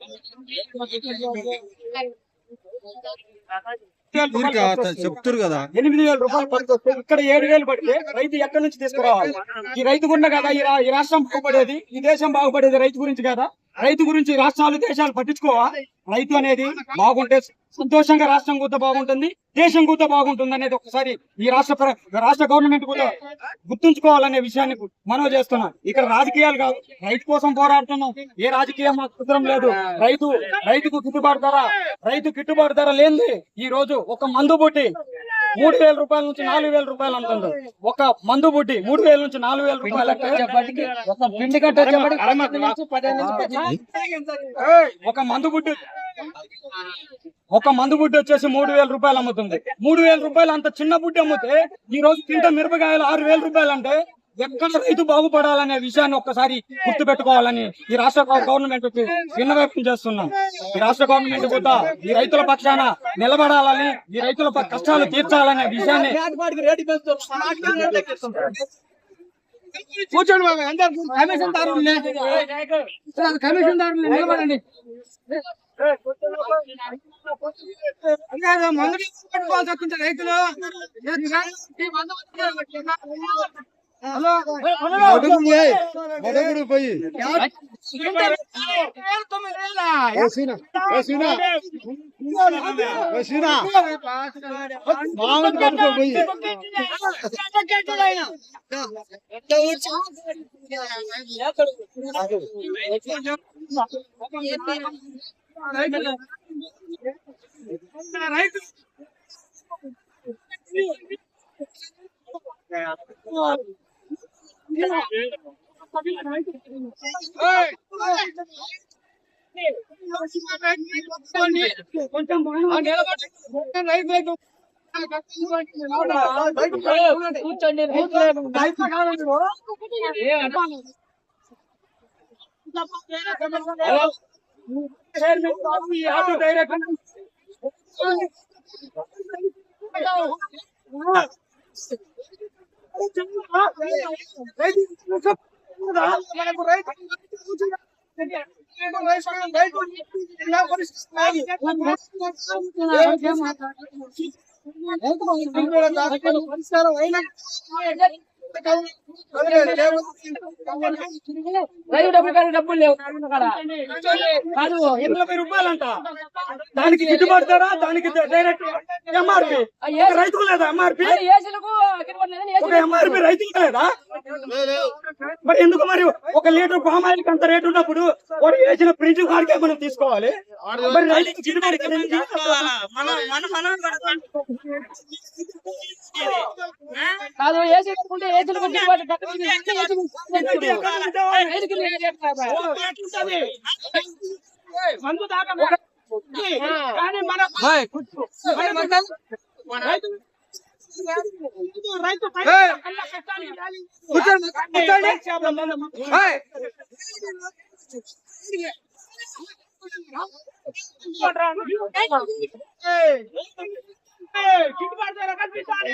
Oui. చెప్తారు కదా. ఎనిమిది వేల రూపాయలు పడుతుంది ఇక్కడ ఏడు వేలు పడితే రైతు ఎక్కడి నుంచి తీసుకురావాలి? ఈ రైతు గుండా కదా ఈ రాష్ట్రం బాగుపడేది ఈ దేశం బాగుపడేది రైతు గురించి కదా? రైతు గురించి రాష్ట్రాలు దేశాలు పట్టించుకోవా? రైతు అనేది బాగుంటే సంతోషంగా రాష్ట్రం కూడా బాగుంటుంది దేశం కూడా బాగుంటుంది అనేది ఒకసారి ఈ రాష్ట్ర రాష్ట్ర గవర్నమెంట్ కూడా గుర్తుంచుకోవాలనే విషయాన్ని మనవి చేస్తున్నాం. ఇక్కడ రాజకీయాలు కాదు రైతు కోసం పోరాడుతున్నాం. ఏ రాజకీయం మాకు కుదరం లేదు. రైతు రైతుకు గిట్టుబాటు ధర రైతు గిట్టుబాటు ధర లేనిది ఈ రోజు ఒక మందు బుట్టి మూడు వేల రూపాయల నుంచి నాలుగు వేల రూపాయలు అంటుంది. ఒక మందు బుట్టి మూడు వేల నుంచి నాలుగు వేల రూపాయలు పిండి కట్ట ఒక మందు బుడ్డి ఒక మందు బుడ్డి వచ్చేసి మూడు వేల రూపాయలు అమ్ముతుంది. మూడు వేల రూపాయలు అంత చిన్న బుడ్డి అమ్మితే ఈ రోజు కింద మిరపకాయలు ఆరు వేల రూపాయలు అంటే ఎక్కడ రైతు బాగుపడాలనే విషయాన్ని ఒక్కసారి గుర్తు పెట్టుకోవాలని ఈ రాష్ట్ర గవర్నమెంట్ విన్నవేపం చేస్తున్నాం. ఈ రాష్ట్ర గవర్నమెంట్ కూడా ఈ రైతుల పక్షాన నిలబడాలని ఈ రైతుల కష్టాలు తీర్చాలనే విషయాన్ని కూర్చోండి బాబు అందరు కమిషన్ దారులే కమిషన్ దారులే నిలబడండి. ఇంకా మందు పెట్టుకోవాల్సి రైతులు. హలో మొదగుడు పోయి తొమ్మిది వేల ఓ సీనా ఓ సీనా ఓ సీనా మామూలు పట్టుకో పోయి రైతు కొంచెం రైతు రైతు కూర్చోండి auto direct En dat is het. Ik heb het niet in mijn ogen. Ik heb het niet in mijn ogen. డబ్బులు కానీ డబ్బులు లేవు కాదు ఎనభై రూపాయలంట దానికి గిట్టుబాటు ధర దానికి డైరెక్ట్ ఎంఆర్పి రైతుకు లేదా ఎంఆర్పి ఒక ఎంఆర్పి రైతుకు లేదా? మరి ఎందుకు మరి ఒక లీటర్ పామ్ ఆయిల్ అంత రేటు ఉన్నప్పుడు వాడు వేసిన ప్రింట్ కార్డుకే మనం తీసుకోవాలి? మరి రైతుకు గిట్టుబాటు కాదు ఏసీ కట్టుకుంటే ఏసీలకు గిట్టుబాటు కట్టకపోతే ఏసీ రైతుకి ఏం చేస్తారు? మందు దాకా కానీ మన రైతు రైతు కళ్ళ కష్టానికి గాలి. ఏయ్, ఏయ్, గిట్టుబాటు ధర కల్పించాలి.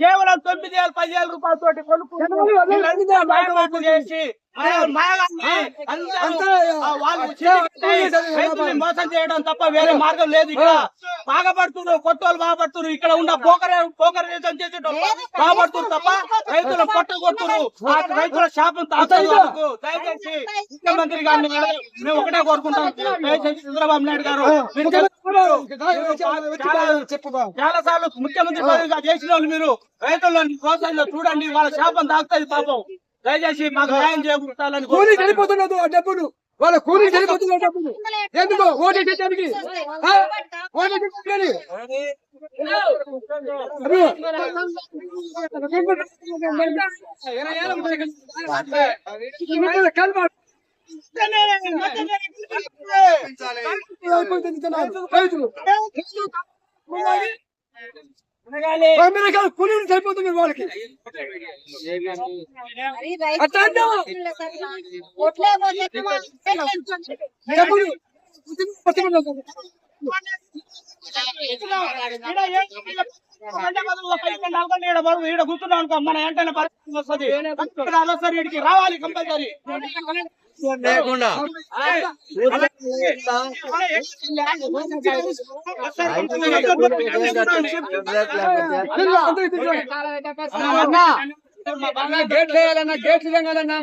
కేవలం తొమ్మిది వేల పది వేల రూపాయల తోటి కొనుక్కుంటూ మాయమాటలు చేసి వాళ్ళు రైతుల్ని మోసం చేయడం తప్ప వేరే మార్గం లేదు ఇక్కడ. బాగుపడుతున్నారు కొత్తోళ్ళు బాగుపడుతున్నారు. ఇక్కడ ఉన్న పోకర పోకర దేశం చేసేటోళ్ళు బాగుపడుతున్నారు తప్ప రైతుల పొట్ట ఆ రైతుల శాపం వాళ్ళకు. దయచేసి ముఖ్యమంత్రి గారిని మేము ఒకటే కోరుకుంటాం. దయచేసి చంద్రబాబు నాయుడు గారు. చాలా- సార్లు ముఖ్యమంత్రి చేసిన వాళ్ళు మీరు. రైతులను చూడండి వాళ్ళ శాపం తాగుతుంది పాపం. దయచేసి మాకు న్యాయం చేకూర్చాలని కూలి చనిపోతున్నది ఆ డబ్బులు వాళ్ళ కూలి చనిపోతున్న డబ్బులు ఎందుకు ఓటు చేయడానికి? ఓటు చేయడానికి అమెరికా కూలీలు చనిపోతున్నారు వాళ్ళకి. మరి రైతు అట్లా అంటావా? ఒట్లే పోతే డబ్బులు ఈడ కూర్చున్నాం అనుకో మన వెంటనే పరిస్థితి వస్తుంది. రావాలి కంపల్సరీ. గేట్ వేయాలన్నా గేట్లు తెగాలన్నా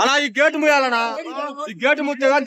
అలా ఈ గేట్ ముయాలన్నా ఈ గేట్ ముట్టే కానీ